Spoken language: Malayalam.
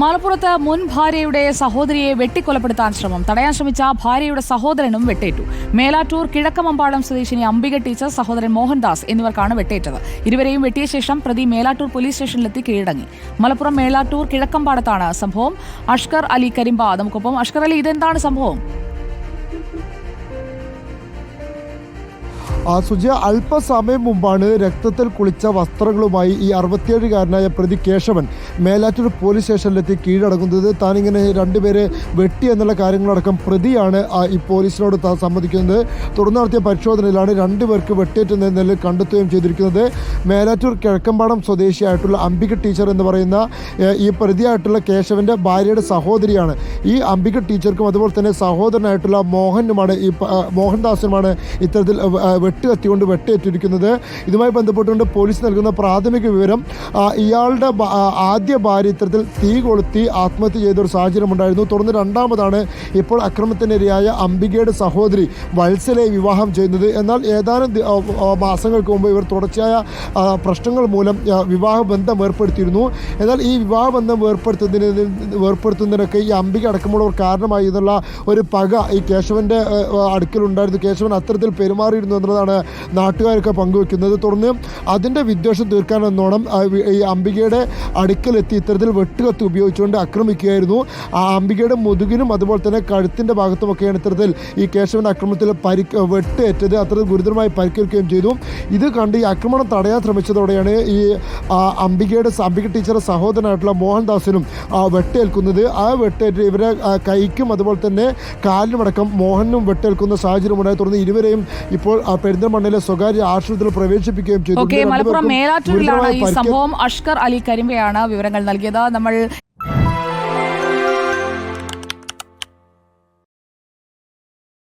മലപ്പുറത്ത് മുൻ ഭാര്യയുടെ സഹോദരിയെ വെട്ടിക്കൊലപ്പെടുത്താൻ ശ്രമം. തടയാൻ ശ്രമിച്ച ഭാര്യയുടെ സഹോദരനും വെട്ടേറ്റു. മേലാറ്റൂർ കിഴക്കമമ്പാടം സ്വദേശിനി അംബിക ടീച്ചർ സഹോദരൻ മോഹൻദാസ് എന്നിവർക്കാണ് വെട്ടേറ്റത്. ഇരുവരെയും വെട്ടിയ ശേഷം പ്രതി മേലാറ്റൂർ പോലീസ് സ്റ്റേഷനിലെത്തി കീഴടങ്ങി. മലപ്പുറം മേലാറ്റൂർ കിഴക്കമ്പാടത്താണ് സംഭവം. അഷ്കർ അലി കരിമ്പ നമുക്കൊപ്പം അഷ്കർ അലി ഇതെന്താണ് സംഭവം? ആ സുജ അല്പസമയം മുമ്പാണ് രക്തത്തിൽ കുളിച്ച വസ്ത്രങ്ങളുമായി ഈ അറുപത്തിയേഴുകാരനായ പ്രതി കേശവൻ മേലാറ്റൂർ പോലീസ് സ്റ്റേഷനിലെത്തി കീഴടങ്ങുന്നത്. താനിങ്ങനെ രണ്ടുപേരെ വെട്ടി എന്നുള്ള കാര്യങ്ങളടക്കം പ്രതിയാണ് ഈ പോലീസിനോട് സമ്മതിക്കുന്നത്. തുടർന്ന് നടത്തിയ പരിശോധനയിലാണ് രണ്ടുപേർക്ക് വെട്ടേറ്റെന്ന നിലയിൽ കണ്ടെത്തുകയും ചെയ്തിരിക്കുന്നത്. മേലാറ്റൂർ കിഴക്കമ്പാടം സ്വദേശിയായിട്ടുള്ള അംബിക ടീച്ചർ എന്ന് പറയുന്ന ഈ പ്രതിയായിട്ടുള്ള കേശവന്റെ ഭാര്യയുടെ സഹോദരിയാണ്. ഈ അംബിക ടീച്ചർക്കും അതുപോലെ തന്നെ സഹോദരനായിട്ടുള്ള മോഹനുമാണ് ഈ മോഹൻദാസിനുമാണ് ഇത്തരത്തിൽ ആ, കത്തിക്കൊണ്ട് വെട്ടേറ്റിരിക്കുന്നത് ഇതുമായി ബന്ധപ്പെട്ടുകൊണ്ട് പോലീസ് നൽകുന്ന പ്രാഥമിക വിവരം ഇയാളുടെ ആദ്യ ഭാര്യ ഇത്തരത്തിൽ തീ കൊളുത്തി ആത്മഹത്യ ചെയ്ത ഒരു സാഹചര്യം ഉണ്ടായിരുന്നു തുടർന്ന് രണ്ടാമതാണ് ഇപ്പോൾ അക്രമത്തിനിരയായ അംബികയുടെ സഹോദരി വത്സലയെ വിവാഹം ചെയ്യുന്നത്. എന്നാൽ ഏതാനും മാസങ്ങൾക്ക് മുമ്പ് ഇവർ തുടർച്ചയായ പ്രശ്നങ്ങൾ മൂലം വിവാഹബന്ധം വിവാഹ ബന്ധം ഏർപ്പെടുത്തിയിരുന്നു എന്നാൽ ഈ വിവാഹ ബന്ധം ഏർപ്പെടുത്തുന്നതിന് ഏർപ്പെടുത്തുന്നതിനൊക്കെ ഈ അംബിക അടക്കമുള്ളവർ കാരണമായി എന്നുള്ള ഒരു പക ഈ കേശവന്റെ അടുക്കലുണ്ടായിരുന്നു. കേശവൻ അത്തരത്തിൽ പെരുമാറിയിരുന്നു എന്നതാണ് നാട്ടുകാരൊക്കെ പങ്കുവെക്കുന്നത്. തുടർന്ന് അതിന്റെ വിദ്വേഷം തീർക്കാനെന്നോണം ഈ അംബികയുടെ അടുക്കലെത്തി ഇത്തരത്തിൽ വെട്ടുകത്തി ഉപയോഗിച്ചുകൊണ്ട് ആക്രമിക്കുകയായിരുന്നു. ആ അംബികയുടെ മുതുകിനും അതുപോലെ തന്നെ കഴുത്തിന്റെ ഭാഗത്തുമൊക്കെയാണ് ഇത്തരത്തിൽ ഈ കേശവന്റെ ആക്രമണത്തിൽ പരിക്ക് വെട്ടേറ്റത്. അത്ര ഗുരുതരമായി പരിക്കേൽക്കുകയും ചെയ്തു. ഇത് കണ്ട് ഈ ആക്രമണം തടയാൻ ശ്രമിച്ചതോടെയാണ് ഈ അംബികയുടെ അംബിക ടീച്ചറുടെ സഹോദരനായിട്ടുള്ള മോഹൻദാസിനും വെട്ടേൽക്കുന്നത്. ആ വെട്ടേറ്റ് ഇവരെ കൈക്കും അതുപോലെ തന്നെ കാലിനുമടക്കം മോഹനും വെട്ടേൽക്കുന്ന സാഹചര്യം ഉണ്ടായി തുടർന്ന് ഇരുവരെയും ഇപ്പോൾ പെരിന്തൽമണ്ണയിലെ സ്വകാര്യ ആശുപത്രിയിൽ പ്രവേശിപ്പിക്കുകയും ചെയ്തു. മലപ്പുറം മേലാറ്റൂരിലാണ് ഈ സംഭവം. അഷ്കർ അലി കരിമ്പയാണ് വിവരങ്ങൾ നൽകിയത്. നമ്മൾ